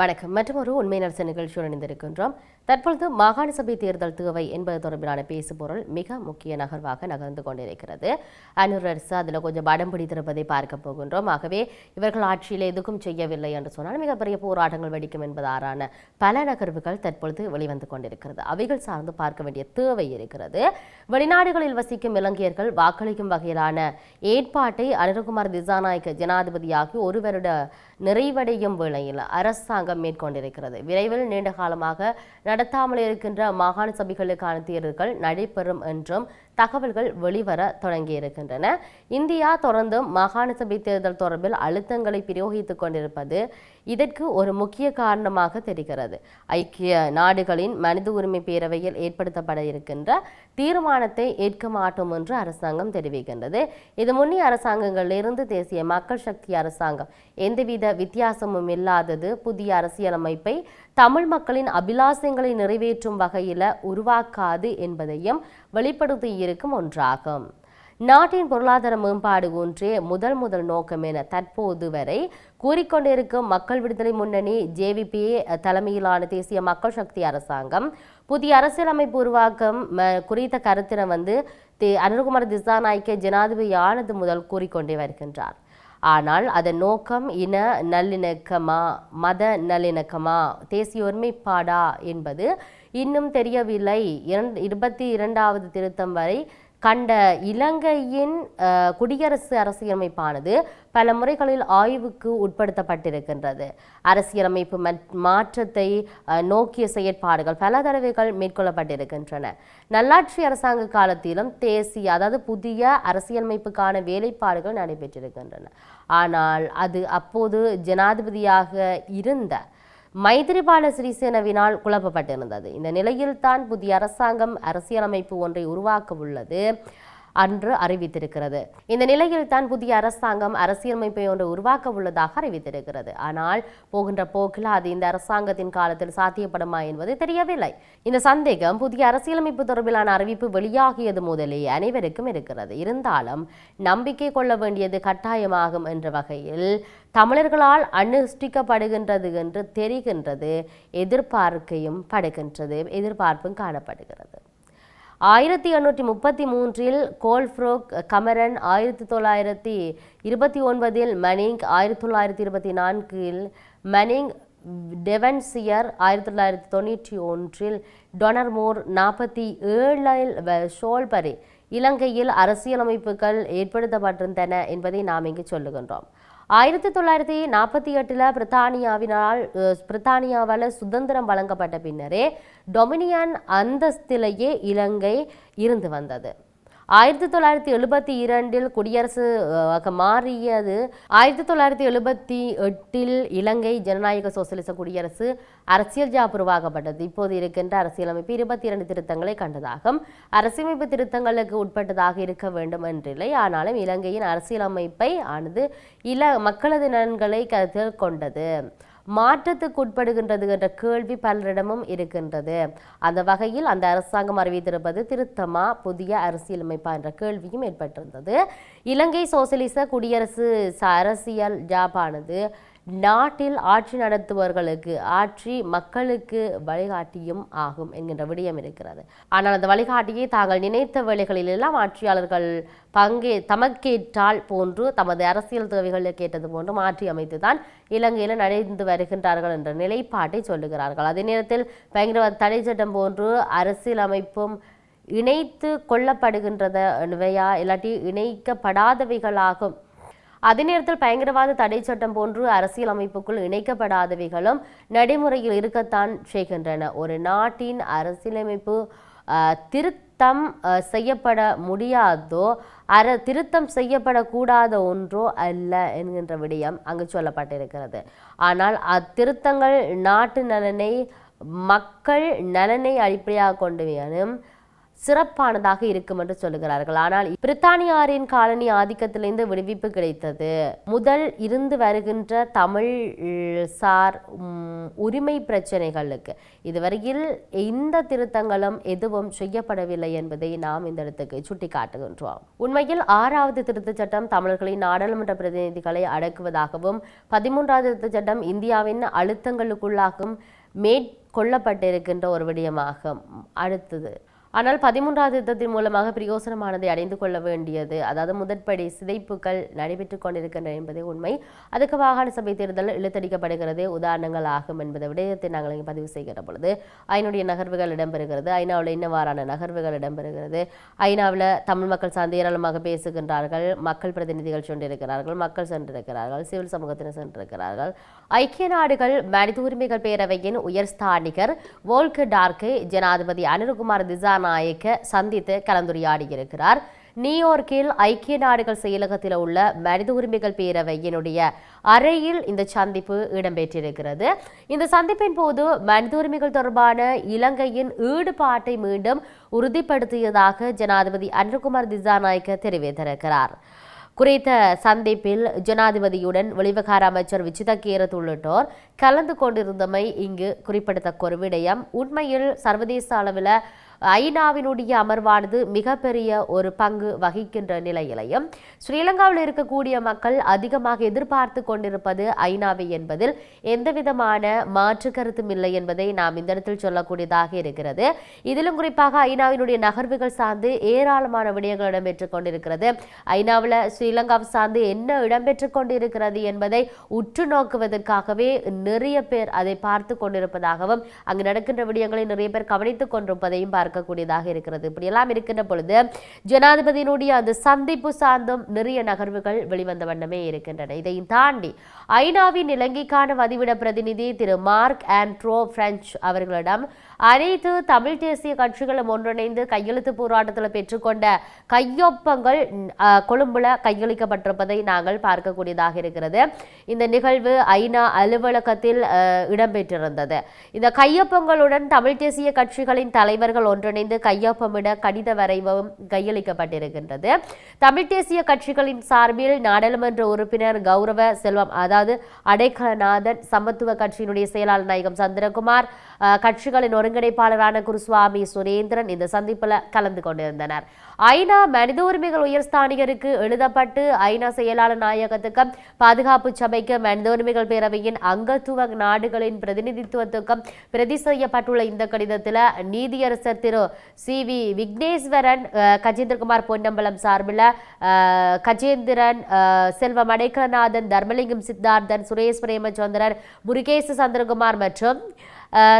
வணக்கம். மற்றும் ஒரு உண்மை நரச நிகழ்ச்சியுடன் இணைந்திருக்கின்றோம். தற்பொழுது மாகாண சபை தேர்தல் தேவை என்பது தொடர்பிலான பேசுபொருள் மிக முக்கிய நகர்வாக நகர்ந்து கொண்டிருக்கிறது. அனுர் அரசு அதில் கொஞ்சம் படம் பிடித்திருப்பதை பார்க்க போகின்றோம். ஆகவே இவர்கள் ஆட்சியில் எதுக்கும் செய்யவில்லை என்று சொன்னால் மிகப்பெரிய போராட்டங்கள் வெடிக்கும் என்பதாறான பல நகர்வுகள் தற்பொழுது வெளிவந்து கொண்டிருக்கிறது. அவைகள் சார்ந்து பார்க்க வேண்டிய தேவை இருக்கிறது. வெளிநாடுகளில் வசிக்கும் இலங்கையர்கள் வாக்களிக்கும் வகையிலான ஏற்பாட்டை அனுரகுமார் திசாநாயக்க ஜனாதிபதியாகி ஒரு வருட நிறைவடையும் வேளையில் அரசாங்கம் மேற்கொண்டிருக்கிறது. விரைவில் நீண்ட காலமாக நடத்தாமல் இருக்கின்ற மாகாண சபைகளுக்கான தேர்தல்கள் நடைபெறும் என்றும் தகவல்கள் வெளிவர தொடங்கியிருக்கின்றன. இந்தியா தொடர்ந்து மாகாண சபை தேர்தல் தொடர்பில் அழுத்தங்களை பிரயோகித்துக் கொண்டிருப்பது இதற்கு ஒரு முக்கிய காரணமாக தெரிகிறது. ஐக்கிய நாடுகளின் மனித உரிமை பேரவையில் ஏற்படுத்தப்பட இருக்கின்ற தீர்மானத்தை ஏற்க மாட்டோம் என்று அரசாங்கம் தெரிவிக்கின்றது. இது முன்னிய அரசாங்கங்களிலிருந்து தேசிய மக்கள் சக்தி அரசாங்கம் எந்தவித வித்தியாசமும் இல்லாதது புதிய அரசியலமைப்பை தமிழ் மக்களின் அபிலாசங்களை நிறைவேற்றும் வகையில் உருவாக்காது என்பதையும் வெளிப்படுத்தியிருக்கும் ஒன்றாகும். நாட்டின் பொருளாதார மேம்பாடு ஒன்றே முதல் முதல் நோக்கம் என தற்போது வரை கூறிக்கொண்டிருக்கும் மக்கள் விடுதலை முன்னணி ஜேவிபி தலைமையிலான தேசிய மக்கள் சக்தி அரசாங்கம். புதிய அரசியலமைப்பு உருவாக்கம் குறித்த கருத்தினை வந்து தே அனுகுமார் திசாநாயக்க ஜனாதிபதி ஆனது முதல் கூறிக்கொண்டே வருகின்றார். ஆனால் அதன் நோக்கம் இன நல்லிணக்கமா மத நல்லிணக்கமா தேசிய ஒருமைப்பாடா என்பது இன்னும் தெரியவில்லை. இரண்டு இருபத்தி இரண்டாவது திருத்தம் வரை கண்ட இலங்கையின் குடியரசு அரசியலமைப்பானது பல முறைகளில் ஆய்வுக்கு உட்படுத்தப்பட்டிருக்கின்றது. அரசியலமைப்பு மாற்றத்தை நோக்கிய செயற்பாடுகள் பல தடவைகள் மேற்கொள்ளப்பட்டிருக்கின்றன. நல்லாட்சி அரசாங்க காலத்திலும் தேசிய அதாவது புதிய அரசியலமைப்புக்கான வேலைப்பாடுகள் நடைபெற்றிருக்கின்றன. ஆனால் அது அப்போது ஜனாதிபதியாக இருந்த மைத்திரிபால சிறிசேனவினால் குழப்பப்பட்டிருந்தது. இந்த நிலையில்தான் புதிய அரசாங்கம் அரசியலமைப்பு ஒன்றை உருவாக்க உள்ளது அன்று அறிவித்திருக்கிறது. இந்த நிலையில் தான் புதிய அரசாங்கம் அரசியலமைப்பை ஒன்று உருவாக்க உள்ளதாக அறிவித்திருக்கிறது. ஆனால் போகின்ற போக்கில் அது இந்த அரசாங்கத்தின் காலத்தில் சாத்தியப்படுமா என்பது தெரியவில்லை. இந்த சந்தேகம் புதிய அரசியலமைப்பு தொடர்பிலான அறிவிப்பு வெளியாகியது முதலே அனைவருக்கும் இருக்கிறது. இருந்தாலும் நம்பிக்கை கொள்ள வேண்டியது கட்டாயமாகும் என்ற வகையில் தமிழர்களால் அனுஷ்டிக்கப்படுகின்றது என்று தெரிகின்றது எதிர்பார்க்கையும் படுகின்றது எதிர்பார்ப்பும் காணப்படுகிறது. ஆயிரத்தி எண்ணூற்றி முப்பத்தி மூன்றில் கோல்ஃப்ரோக் கமரன் ஆயிரத்தி தொள்ளாயிரத்தி இருபத்தி ஒன்பதில் மனிங் ஆயிரத்தி தொள்ளாயிரத்தி இருபத்தி நான்கில் மனிங் டெவன்சியர் ஆயிரத்தி தொள்ளாயிரத்தி தொண்ணூற்றி ஒன்றில் டொனர்மோர் நாற்பத்தி ஏழில் வ- ஷோல்பரி. இலங்கையில் அரசியலமைப்புகள் ஏற்படுத்தப்பட்டிருந்தன என்பதை நாம் இங்கு சொல்லுகின்றோம். ஆயிரத்தி தொள்ளாயிரத்தி நாற்பத்தி எட்டில் பிரித்தானியாவினால் பிரித்தானியாவால் சுதந்திரம் வழங்கப்பட்ட பின்னரே டொமினியன் அந்தஸ்திலேயே இலங்கை இருந்து வந்தது. ஆயிரத்தி தொள்ளாயிரத்தி எழுபத்தி இரண்டில் குடியரசு மாறியது. ஆயிரத்தி தொள்ளாயிரத்தி எழுபத்தி எட்டில் இலங்கை ஜனநாயக சோசியலிச குடியரசு அரசியல் ஜாபுருவாக்கப்பட்டது. இப்போது இருக்கின்ற அரசியலமைப்பு இருபத்தி இரண்டு திருத்தங்களை கண்டதாகும். அரசியலமைப்பு திருத்தங்களுக்கு உட்பட்டதாக இருக்க வேண்டும் என்றில்லை. ஆனாலும் இலங்கையின் அரசியலமைப்பை ஆனது இல மக்களது நலன்களை கருத்தில் கொண்டது. மாற்றத்துக்கு உட்படுகின்றது என்ற கேள்வி பலரிடமும் இருக்கின்றது. அந்த வகையில் அந்த அரசாங்கம் அறிவித்திருப்பது திருத்தமா புதிய அரசியலமைப்பா என்ற கேள்வியும் ஏற்பட்டிருந்தது. இலங்கை சோசியலிச குடியரசு ச- அரசியல் ஜாபானது நாட்டில் ஆட்சி நடத்துபவர்களுக்கு ஆட்சி மக்களுக்கு வழிகாட்டியும் ஆகும் என்கின்ற விடயம் இருக்கிறது. ஆனால் அந்த வழிகாட்டியை தாங்கள் நினைத்த வேலைகளில் எல்லாம் ஆட்சியாளர்கள் பங்கே தமக்கேற்றால் போன்று தமது அரசியல் தேவைகளுக்கு ஏற்றது போன்று மாற்றி அமைத்துதான் இலங்கையில் நடந்து வருகின்றார்கள் என்ற நிலைப்பாட்டை சொல்லுகிறார்கள். அதே நேரத்தில் பயங்கரவாத தடை சட்டம் போன்று அரசியலமைப்பும் இணைத்து கொள்ளப்படுகின்றதவையா இல்லாட்டி இணைக்கப்படாதவைகளாகும் அதே நேரத்தில் பயங்கரவாத தடை சட்டம் போன்று அரசியலமைப்புக்குள் இணைக்கப்படாதவைகளும் நடைமுறையில் இருக்கத்தான் செய்கின்றன. ஒரு நாட்டின் அரசியலமைப்பு திருத்தம் செய்யப்பட முடியாதோ அர திருத்தம் செய்யப்படக்கூடாத ஒன்றோ அல்ல என்கின்ற விடயம் அங்கு சொல்லப்பட்டிருக்கிறது. ஆனால் அத்திருத்தங்கள் நாட்டு நலனை மக்கள் நலனை அடிப்படையாக கொண்டு வேணும் சிறப்பானதாக இருக்கும் என்று சொல்லுகிறார்கள். ஆனால் பிரித்தானியாரின் காலனி ஆதிக்கத்திலிருந்து விடுவிப்பு கிடைத்தது. முதல் இருந்து வருகின்ற தமிழ் சார் உம், உரிமை பிரச்சனைகளுக்கு. இதுவரையில் எந்த திருத்தங்களும் எதுவும் செய்யப்படவில்லை என்பதை நாம் இந்த இடத்துக்கு சுட்டிக்காட்டுகின்றோம். உண்மையில் ஆறாவது திருத்தச் சட்டம் தமிழர்களின் நாடாளுமன்ற பிரதிநிதிகளை அடக்குவதாகவும் பதிமூன்றாவது திருத்தச் சட்டம் இந்தியாவின் அழுத்தங்களுக்குள்ளாகும் மேற்கொள்ளப்பட்டிருக்கின்ற ஒரு விடயமாகும். அடுத்தது ஆனால் பதிமூன்றாவது யுத்தத்தின் மூலமாக பிரயோசனமானதை அடைந்து கொள்ள வேண்டியது. அதாவது முதற்படி சிதைப்புகள் நடைபெற்றுக் கொண்டிருக்கின்றன என்பதே உண்மை. அதுக்கு மாகாண சபை தேர்தல் இழுத்தடிக்கப்படுகிறது உதாரணங்கள் ஆகும் என்பதை விடயத்தை நாங்கள் இங்கே பதிவு செய்கிற பொழுது ஐனுடைய நகர்வுகள் இடம்பெறுகிறது. ஐநாவில் இன்னவாறான நகர்வுகள் இடம்பெறுகிறது? ஐநாவில் தமிழ் மக்கள் சார்ந்து ஏராளமாக பேசுகின்றார்கள். மக்கள் பிரதிநிதிகள் சென்றிருக்கிறார்கள். மக்கள் சென்றிருக்கிறார்கள். சிவில் சமூகத்தினர் சென்றிருக்கிறார்கள். ஐக்கிய நாடுகள் மனித உரிமைகள் பேரவையின் உயர்ஸ்தானிகர் வோல்க டார்க்கை ஜனாதிபதி அனுருகுமார் திசாநாயக்க சந்தித்து கலந்துரையாடியிருக்கிறார். நியூயார்க்கில் ஐக்கிய நாடுகள் செயலகத்தில் உள்ள மனித உரிமைகள் பேரவையினுடைய அறையில் இந்த சந்திப்பு இடம்பெற்றிருக்கிறது. இந்த சந்திப்பின் போது மனித உரிமைகள் தொடர்பான இலங்கையின் ஈடுபாட்டை மீண்டும் உறுதிப்படுத்தியதாக ஜனாதிபதி அனுகுமார் திசாநாயக்க தெரிவித்திருக்கிறார். குறித்த சந்திப்பில் ஜனாதிபதியுடன் வெளிவகார அமைச்சர் விஜித கேரத் உள்ளிட்டோர் கலந்து கொண்டிருந்தமை இங்கு குறிப்பிடத்தக்க ஒரு விடயம். உண்மையில் சர்வதேச அளவில் ஐநாவினுடைய அமர்வானது மிகப்பெரிய ஒரு பங்கு வகிக்கின்ற நிலையிலையும் ஸ்ரீலங்காவில் இருக்கக்கூடிய மக்கள் அதிகமாக எதிர்பார்த்து கொண்டிருப்பது ஐநாவை என்பதில் எந்தவிதமான மாற்று கருத்தும் இல்லை என்பதை நாம் இந்த இடத்தில் சொல்லக்கூடியதாக இருக்கிறது. இதிலும் குறிப்பாக ஐநாவினுடைய நகர்வுகள் சார்ந்து ஏராளமான விடயங்கள் இடம்பெற்றுக் கொண்டிருக்கிறது. ஐநாவில் ஸ்ரீலங்காவை சார்ந்து என்ன இடம்பெற்றுக் கொண்டிருக்கிறது என்பதை உற்று நோக்குவதற்காகவே நிறைய பேர் அதை பார்த்து கொண்டிருப்பதாகவும் அங்கு நடக்கின்ற விடயங்களை நிறைய பேர் கவனித்துக் கொண்டிருப்பதையும் பார்க்கக்கூடியதாக இருக்கிறது. இப்படியெல்லாம் இருக்கின்ற பொழுது ஜனாதிபதியினுடைய அந்த சந்திப்பு சார்ந்தும் நிறைய நகர்வுகள் வெளிவந்த வண்ணமே இருக்கின்றன. இதையும் தாண்டி ஐநாவின் இலங்கைக்கான வதிவிட பிரதிநிதி திரு மார்க் ஆண்ட்ரோ பிரெஞ்ச் அவர்களிடம் அனைத்து தமிழ் தேசிய கட்சிகளும் ஒன்றிணைந்து கையெழுத்து போராட்டத்தில் பெற்றுக்கொண்ட கையொப்பங்கள் கொழும்புல கையளிக்கப்பட்டிருப்பதை நாங்கள் பார்க்கக்கூடியதாக இருக்கிறது. இந்த நிகழ்வு ஐநா அலுவலகத்தில் இடம்பெற்றிருந்தது. இந்த கையொப்பங்களுடன் தமிழ் தேசிய கட்சிகளின் தலைவர்கள் ஒன்றிணைந்து கையொப்பமிட கடித வரைவும் கையளிக்கப்பட்டிருக்கின்றது. தமிழ் தேசிய கட்சிகளின் சார்பில் நாடாளுமன்ற உறுப்பினர் கௌரவ செல்வம் அதாவது அடைக்கலநாதன் சமத்துவ கட்சியினுடைய செயலாளர் நாயகம் சந்திரகுமார் கட்சிகளின் ஒருங்கிணைப்பாளரான குருசுவாமி சுரேந்திரன் இந்த சந்திப்பில் கலந்து கொண்டிருந்தனர். ஐநா மனித உரிமைகள் உயர்ஸ்தானிகருக்கு எழுதப்பட்டு ஐநா செயலாளர் நாயகத்துக்கும் பாதுகாப்பு சபைக்கு மனித உரிமைகள் பேரவையின் அங்கத்துவ நாடுகளின் பிரதிநிதித்துவத்துக்கும் பிரதி செய்யப்பட்டுள்ள இந்த கடிதத்தில் நீதியரசர் திரு சி வி விக்னேஸ்வரன் கஜேந்திரகுமார் பொன்னம்பலம் சார்பில் கஜேந்திரன் செல்வ செல்வம் அடைக்கலநாதன் தர்மலிங்கம் சித்தார்த்தன் சுரேஷ் பிரேமச்சந்திரன் முருகேச சந்திரகுமார் மற்றும்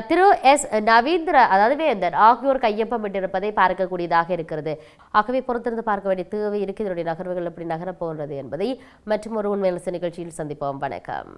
திரு எஸ் நவீந்திர அதாவது வேந்தன் ஆகியோர் கையொப்பமிட்டிருப்பதை பார்க்கக்கூடியதாக இருக்கிறது. ஆகவே பொறுத்திருந்து பார்க்க வேண்டிய தேவை இருக்கு இதனுடைய நகர்வுகள் எப்படி நகரப் போகிறது என்பதை மற்றும் ஒரு உண்மையான நிகழ்ச்சியில் சந்திப்போம். வணக்கம்.